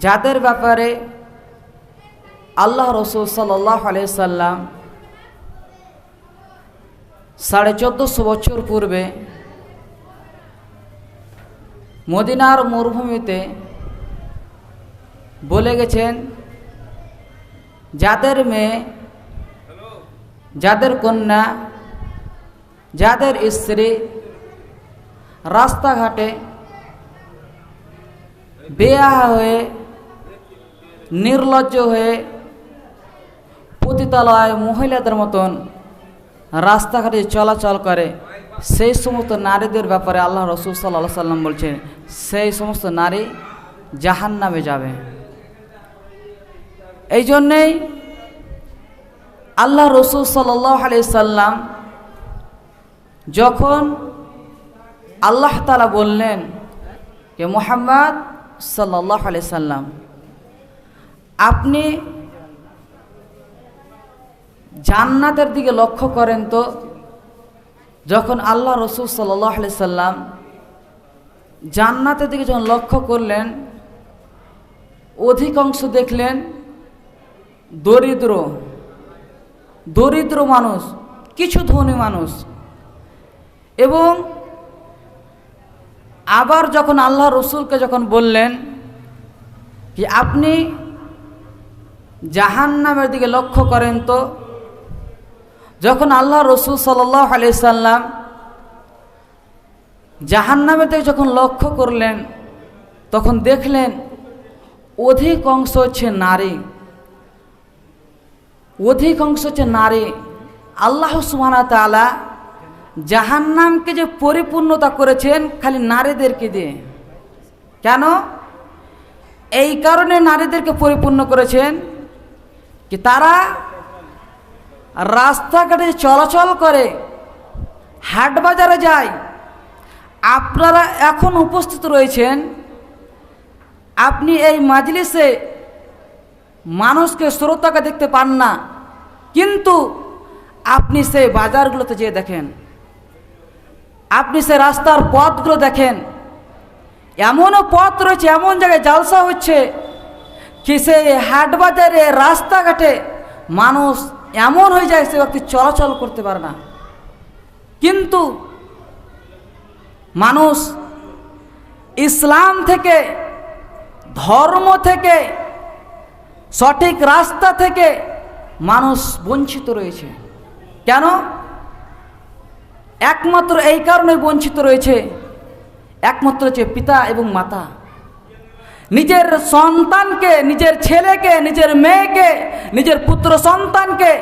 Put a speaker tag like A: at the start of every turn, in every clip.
A: যাদের ব্যাপারে আল্লাহ রসুল সাল্লাহ সাল্লাম সাড়ে চোদ্দোশো বছর পূর্বে মদিনার মরুভূমিতে বলে গেছেন, যাদের মেয়ে, যাদের কন্যা, যাদের স্ত্রী রাস্তাঘাটে বেয়া হয়ে নির্লজ্জ হয়ে পতিতালয় মহিলাদের মতন রাস্তাঘাটে চলাচল করে, সেই সমস্ত নারীদের ব্যাপারে আল্লাহ রসুল সাল্লাহ সাল্লাম বলছেন, সেই সমস্ত নারী জাহান নামে যাবে। এই জন্যেই আল্লাহ রসুল সাল্লাহ আলি সাল্লাম যখন আল্লাহ তালা বললেন যে, মোহাম্মদ সাল্লাহ আলি সাল্লাম আপনি জান্নাতের দিকে লক্ষ্য করেন তো, যখন আল্লাহ রসুল সাল্লাহ আলি সাল্লাম জান্নাতের দিকে যখন লক্ষ্য করলেন, অধিকাংশ দেখলেন দরিদ্র দরিদ্র মানুষ, কিছু ধনী মানুষ। এবং আবার যখন আল্লাহ রসুলকে যখন বললেন যে, আপনি জাহান নামের দিকে লক্ষ্য করেন তো, যখন আল্লাহ রসুল সাল্লাহ জাহান নামের দিকে যখন লক্ষ্য করলেন, তখন দেখলেন অধিক অংশ হচ্ছে নারী। অধিক অংশ হচ্ছে নারী। আল্লাহ সুবাহ তালা জাহান্নামকে যে পরিপূর্ণতা করেছেন, খালি নারীদেরকে দিয়ে। কেন? এই কারণে নারীদেরকে পরিপূর্ণ করেছেন। কি তারা রাস্তাঘাটে চলাচল করে হাট বাজারে যায় আপনারা এখন উপস্থিত রয়েছেন আপনি এই মাজলিসে মানুষকে শ্রোতাকে দেখতে পান না কিন্তু আপনি সেই বাজারগুলোতে যেয়ে দেখেন আপনি সে রাস্তার পথগুলো দেখেন এমনও পথ রয়েছে এমন জায়গায় জালসা হচ্ছে কি সেই হাট বাজারে রাস্তাঘাটে মানুষ এমন হয়ে যায় সে ব্যক্তি চলাচল করতে পারে না। কিন্তু মানুষ ইসলাম থেকে, ধর্ম থেকে, সঠিক রাস্তা থেকে মানুষ বঞ্চিত রয়েছে। কেন? একমাত্র এই কারণে বঞ্চিত রয়েছে। একমাত্র হচ্ছে পিতা এবং মাতা। নিজের সন্তানকে, নিজের ছেলেকে, নিজের মেয়েকে, নিজের পুত্র সন্তানকে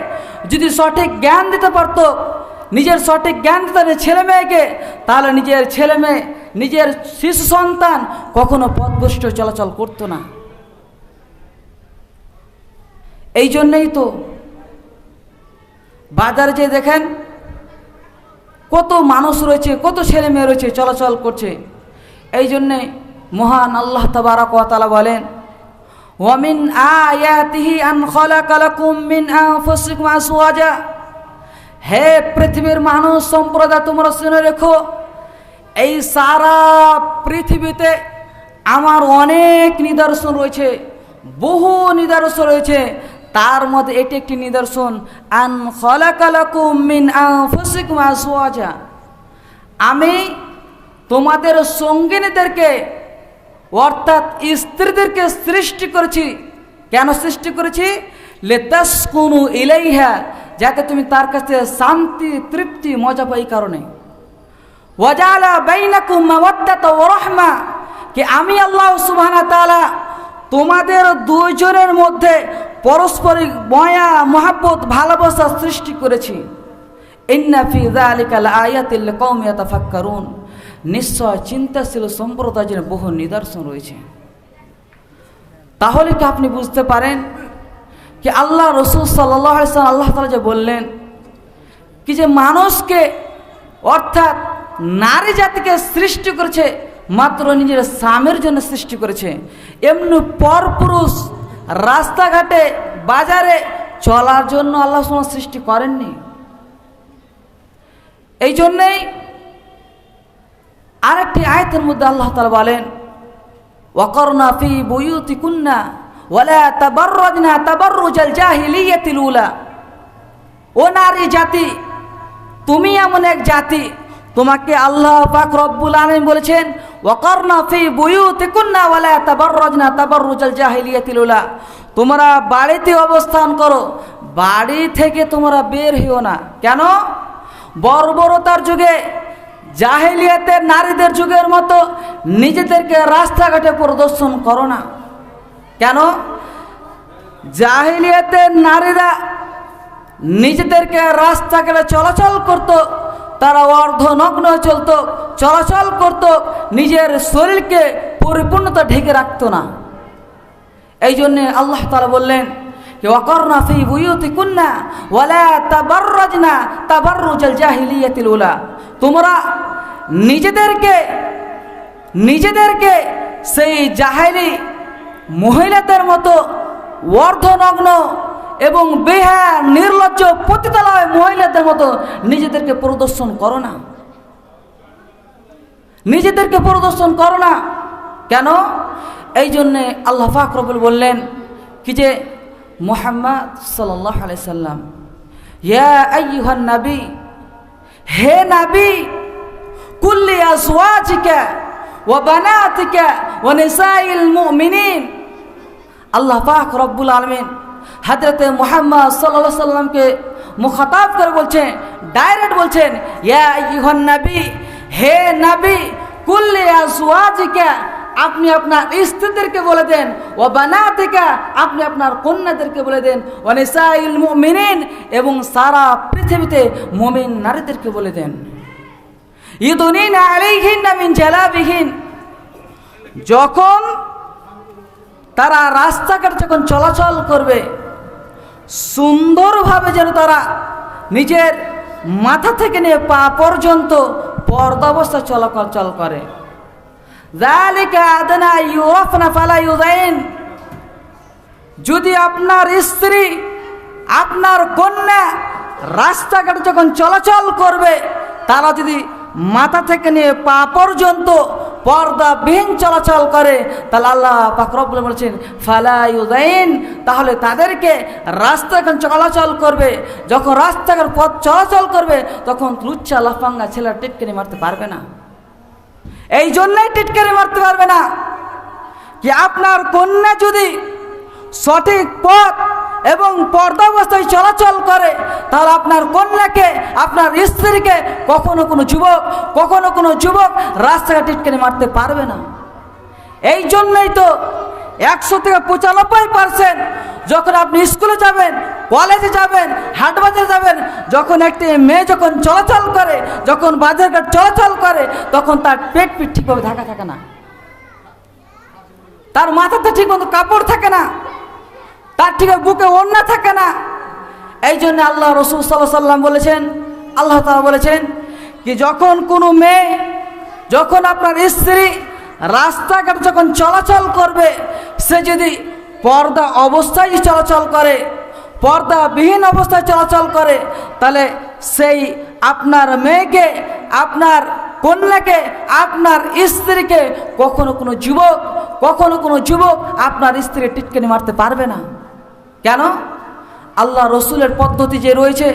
A: যদি সঠিক জ্ঞান দিতে পারত, নিজের সঠিক জ্ঞান দিতে ছেলে মেয়েকে, তাহলে নিজের ছেলে মেয়ে, নিজের শিশু সন্তান কখনো পথভ্রষ্ট চলাচল করতো না। এই জন্যেই তো বাজারে যে দেখেন, কত মানুষ রয়েছে, কত ছেলে মেয়ে রয়েছে চলাচল করছে। এই জন্যে মহান আল্লাহ তাবারাকালা বলেন, ওয়ামিন আয়াতিহি আন খালাকালাকুম মিন আনফুসিকুম আসওয়াজা হে পৃথিবীর মানুষ, সম্প্রদায়, তোমরা শুনে রেখো, এই সারা পৃথিবীতে আমার অনেক নিদর্শন রয়েছে, বহু নিদর্শন রয়েছে। তার মধ্যে এটি একটি নিদর্শন, আন খলাকালাকুম মিন আনফুসিকুম আসওয়াজা আমি তোমাদের সঙ্গিনীদেরকে অর্থাৎ স্ত্রীদেরকে সৃষ্টি করেছি। কেন সৃষ্টি করেছি? লেতাসকুনু ইলাইহা, যাতে তুমি তার কাছে শান্তি, তৃপ্তি, মজা পাই কারণে। ওয়াজালা বাইনাকুম মাওয়াদ্দাতা ওয়া রাহমা, কি আমি আল্লাহ সুবহানাহু তাআলা তোমাদের দুইজনের মধ্যে পারস্পরিক ময়া, মহাব্বত, ভালোবাসা সৃষ্টি করেছি। ইন্না ফি যালিকা লাআয়াতিল লিকাউমি ইয়াতাফাক্কারুন। নিশ্চয় চিন্তাশীল সম্প্রদায়ের বহু নিদর্শন রয়েছে। তাহলে কি আপনি বুঝতে পারেন কি আল্লাহ রসুল সাল্লাম আল্লাহ তালা যে বললেন, কি যে মানুষকে অর্থাৎ নারী জাতিকে সৃষ্টি করেছে, মাত্র নিজের স্বামীর জন্য সৃষ্টি করেছে। এমনি পরপুরুষ রাস্তাঘাটে, বাজারে চলার জন্য আল্লাহ সৃষ্টি করেননি। এই জন্যেই আরেকটি আয়তের মধ্যে আল্লাহ তালা বলেন, ওয়াকরনা ফি বুয়ুতিকুন্না ওয়ালা তাবাররাজনা তাবাররুজাল জাহিলিয়াতিল উলা। ও নারী জাতি, তুমি এমন এক জাতি, তোমাকে আল্লাহ পাক রব্বুল আলামিন বলেছেন, ওয়াকরনা ফি বুয়ুতিকুন্না ওয়ালা তাবাররাজনা তাবাররুজাল জাহিলিয়াতিল উলা। তোমরা বাড়িতে অবস্থান করো, বাড়ি থেকে তোমরা বের হইও না। কেন? বর্বরতার যুগে জাহেলিয়াতের নারীদের যুগের মতো নিজেদেরকে রাস্তাঘাটে প্রদর্শন করো না। কেন? জাহিলিয়াতের নারীরা নিজেদেরকে রাস্তাঘাটে চলাচল করত, তারা অর্ধনগ্ন চলত, চলাচল করত, নিজের শরীরকে পরিপূর্ণতা ঢেকে রাখতো না। এই জন্যে আল্লাহ তালা বললেন ওয়াকরনা ফি বুয়ুতিকুন্না ওয়ালা তাবাররাজনা তাবাররুজাল জাহিলিয়াতিল উলা। তোমরা নিজেদেরকে নিজেদেরকে সেই জাহেলি মহিলাদের মতো অর্ধনগ্ন এবং বেহা নির্লজ্জ পতিতালয় মহিলাদের মতো নিজেদেরকে প্রদর্শন করো না। নিজেদেরকে প্রদর্শন করো না। কেন? এই জন্যে আল্লাহ ফাকরবুল বললেন কি যে, মোহাম্মদ সাল্লাম, ইয়া আইয়ুহান নাবী হে নাবী, কুল্লি আজওয়াজিকা ওয়া বানাতিকা ওয়া নিসাইল মুমিনিন। আল্লাহ পাক রব্বুল আলমিন হাজরতে মোহাম্মদ সাল্লাহ সাল্লামকে মুখাতাব করে বলছেন, ডাইরেক্ট বলছেন, ইয়া ইহন নবী, হে নবী, কুল্লি আজওয়াজিকা আপনি আপনার স্ত্রীদেরকে বলে দেন, ও বানা থেকে আপনি আপনার কন্যাদেরকে বলে দেন, ও নিসাইল মুমিনিন এবং সারা পৃথিবীতে মুমিন নারীদেরকে বলে দেন। ইদুনিন আলাইহিন মিন জালাবিহিন। যখন তারা রাস্তাঘাট যখন চলাচল করবে, সুন্দরভাবে যেন তারা নিজের মাথা থেকে নিয়ে পা পর্যন্ত পর্দা অবস্থা চলাচল করে। যদি আপনার স্ত্রী আপনার কন্যা রাস্তাঘাটে যখন চলাচল করবে, তারা যদি মাথা থেকে নিয়ে পা পর্যন্ত পর্দাবিহীন চলাচল করে, তাহলে আল্লাহ পাকরবুল বলছেন ফালাইউদাইন তাহলে তাদেরকে রাস্তা যখন চলাচল করবে, যখন রাস্তাঘাট পথ চলাচল করবে, তখন লুচ্চা লাফাঙ্গা ছেলেরা টিটকারি মারতে পারবে না। এই জন্যই টিটকারি মারতে পারবে না। কি আপনার কন্যা যদি সঠিক পথ এবং পর্দা অবস্থায় চলাচল করে, তাহলে আপনার কন্যাকে, আপনার স্ত্রীকে কখনো কোনো যুবক, কখনো কোনো যুবক রাস্তাঘাট টিটকারি মারতে পারবে না। এই জন্যই তো একশো থেকে পঁচানব্বই পার্সেন্ট যখন আপনি স্কুলে যাবেন, কলেজে যাবেন, হাট বাজারে যাবেন যখন একটি মেয়ে যখন চলাচল করে, যখন বাজারঘাট চলাচল করে, তখন তার পেট পিট ঠিকভাবে ঢাকা থাকে না। তার মাথাতে ঠিক মতো কাপড় থাকে না। তার ঠিক বুকে ওড়না থাকে না। এই জন্য আল্লাহ রসুল সাল্লাহ সাল্লাম বলেছেন, আল্লাহ তালা বলেছেন কি যখন কোনো মেয়ে যখন আপনার স্ত্রী রাস্তাঘাট যখন চলাচল করবে, সে যদি পর্দা অবস্থায় চলাচল করে পর্দাবিহীন অবস্থায় চলাচল করে, তাহলে সেই আপনার মেয়েকে, আপনার কন্যাকে, আপনার স্ত্রীকে কখনো কোনো যুবক, কখনো কোনো যুবক আপনার স্ত্রীকে টিটকানি মারতে পারবে না। কেন? আল্লাহ রসুলের পদ্ধতি যে রয়েছে,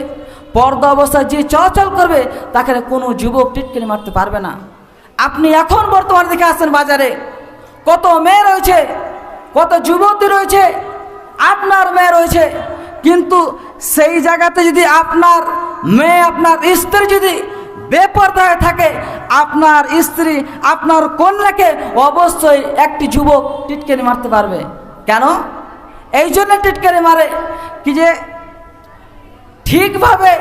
A: পর্দা অবস্থায় যে চলাচল করবে, তাকে কোনো যুবক টিটকানি মারতে পারবে না। আপনি এখন বর্তমানে দেখে আসছেন বাজারে, কত মেয়ে রয়েছে, কত যুবতী রয়েছে, আপনার মেয়ে রয়েছে কিন্তু সেই জায়গাতে যদি আপনার মেয়ে, আপনার স্ত্রী যদি বেপরদায় থাকে, আপনার স্ত্রী, আপনার কন্যাকে অবশ্যই একটি যুবক টিটকারি মারতে পারবে। কেন? এই জন্য টিটকারি মারে কি যে ঠিকভাবে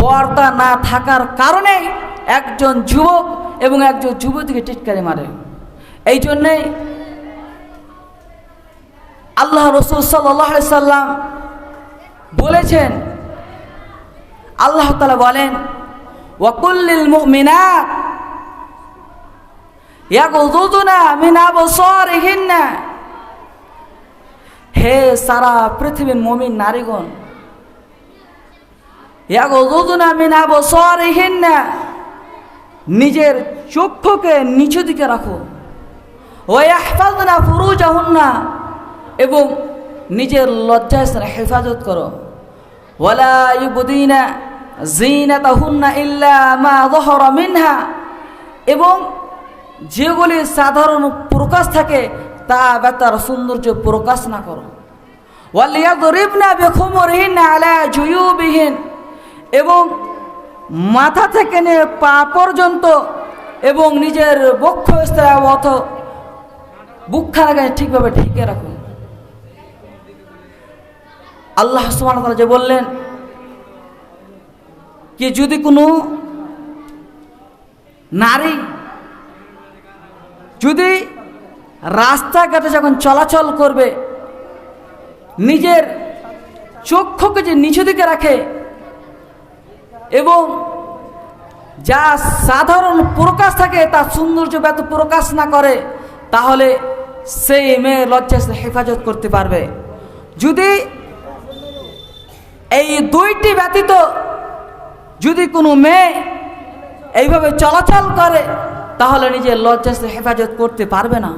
A: পর্দা না থাকার কারণে একজন যুবক এবং একজন যুবতীকে টিটকারি মারে। এই জন্যেই আল্লাহ রসুল সাল্লাহ সাল্লাম বলেছেন। আল্লাহ তালা বলেন ওয়াকুল্লিল মিন হে সারা পৃথিবীর মুমিন নারীগণ নিজের চক্ষুকে নিচু দিকে রাখো। ওয়াহফাজনা ফুরুজাহুন্না। এবং নিজের লজ্জাস্থানে হেফাজত করো। ওয়ালা ইউবদিনা জিনাতাহুন্না ইল্লা মা যহরা মিনহা। এবং যেগুলি সাধারণ প্রকাশ থাকে, তা বেতার সৌন্দর্য প্রকাশ না করো। ওয়ালিয়াদরিবনা বিখুমরিহিন আলা জুয়ুবিহিন। এবং মাথা থেকে নিয়ে পা পর্যন্ত এবং নিজের বক্ষ স্থায় অথ বুকখানাকে ঠিকভাবে ঢেকে রাখুন। আল্লাহ ওয়া যে বললেন, কি যদি কোনো নারী যদি রাস্তাঘাটে যখন চলাচল করবে, নিজের চক্ষুকে যে নিচু দিকে রাখে এবং যা সাধারণ প্রকাশ থাকে তার সৌন্দর্য ব্যত প্রকাশ না করে, তাহলে সেই মেয়ে লজ্জা হেফাজত করতে পারবে। যদি এই দুইটি ব্যতীত যদি কোনো মেয়ে এইভাবে চলাচল করে, তাহলে নিজের লজ্জা হেফাজত করতে পারবে না।